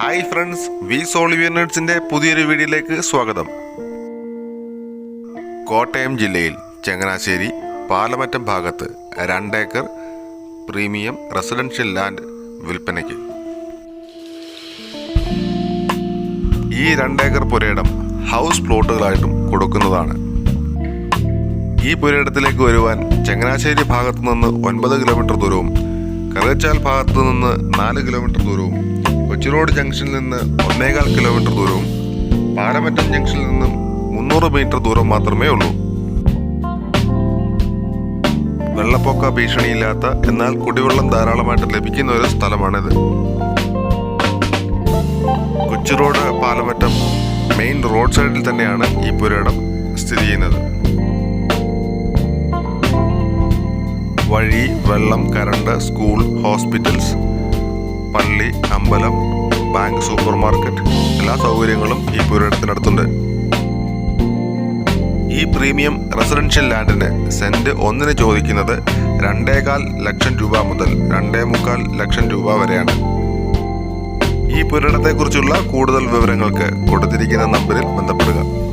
Hi friends വി സോളിവിയർ നേഴ്സിന്റെ പുതിയൊരു വീഡിയോയിലേക്ക് സ്വാഗതം. കോട്ടയം ജില്ലയിൽ ചങ്ങനാശ്ശേരി പാലമറ്റം ഭാഗത്ത് രണ്ടേക്കർ പ്രീമിയം റെസിഡൻഷ്യൽ ലാൻഡ് വിൽപ്പനയ്ക്ക്. ഈ രണ്ടേക്കർ പുരയിടം ഹൗസ് പ്ലോട്ടുകളായിട്ടും കൊടുക്കുന്നതാണ്. ഈ പുരയിടത്തിലേക്ക് വരുവാൻ ചങ്ങനാശ്ശേരി ഭാഗത്തു നിന്ന് ഒൻപത് കിലോമീറ്റർ ദൂരവും കറുകച്ചാൽ ഭാഗത്തു നിന്ന് നാല് കിലോമീറ്റർ ദൂരവും കൊച്ചിറോഡ് ജംഗ്ഷനിൽ നിന്ന് ഒന്നേകാൽ കിലോമീറ്റർ ദൂരവും പാലമറ്റം ജംഗ്ഷനിൽ നിന്നും മുന്നൂറ് മീറ്റർ ദൂരം മാത്രമേ ഉള്ളൂ. വെള്ളപ്പൊക്ക ഭീഷണിയില്ലാത്ത എന്നാൽ കുടിവെള്ളം ധാരാളമായിട്ട് ലഭിക്കുന്ന ഒരു സ്ഥലമാണിത്. കൊച്ചിറോഡ് പാലമറ്റം മെയിൻ റോഡ് സൈഡിൽ തന്നെയാണ് ഈ പുരയിടം സ്ഥിതി ചെയ്യുന്നത്. വഴി വെള്ളം കറണ്ട് സ്കൂൾ ഹോസ്പിറ്റൽസ് പള്ളി അമ്പലം ബാങ്ക് സൂപ്പർ മാർക്കറ്റ് എല്ലാ സൗകര്യങ്ങളും ഈ പുരയിടത്തിനടുത്തുണ്ട്. ഈ പ്രീമിയം റെസിഡൻഷ്യൽ ലാൻഡിന് സെന്റ് ഒന്നിന് ചോദിക്കുന്നത് രണ്ടേകാൽ ലക്ഷം രൂപ മുതൽ രണ്ടേ മുക്കാൽ ലക്ഷം രൂപ വരെയാണ്. ഈ പുരയിടത്തെക്കുറിച്ചുള്ള കൂടുതൽ വിവരങ്ങൾക്ക് കൊടുത്തിരിക്കുന്ന നമ്പറിൽ ബന്ധപ്പെടുക.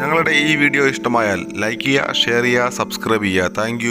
ഞങ്ങളുടെ ഈ വീഡിയോ ഇഷ്ടമായാൽ ലൈക്ക് ചെയ്യുക ഷെയർ ചെയ്യുക സബ്സ്ക്രൈബ് ചെയ്യുക. താങ്ക്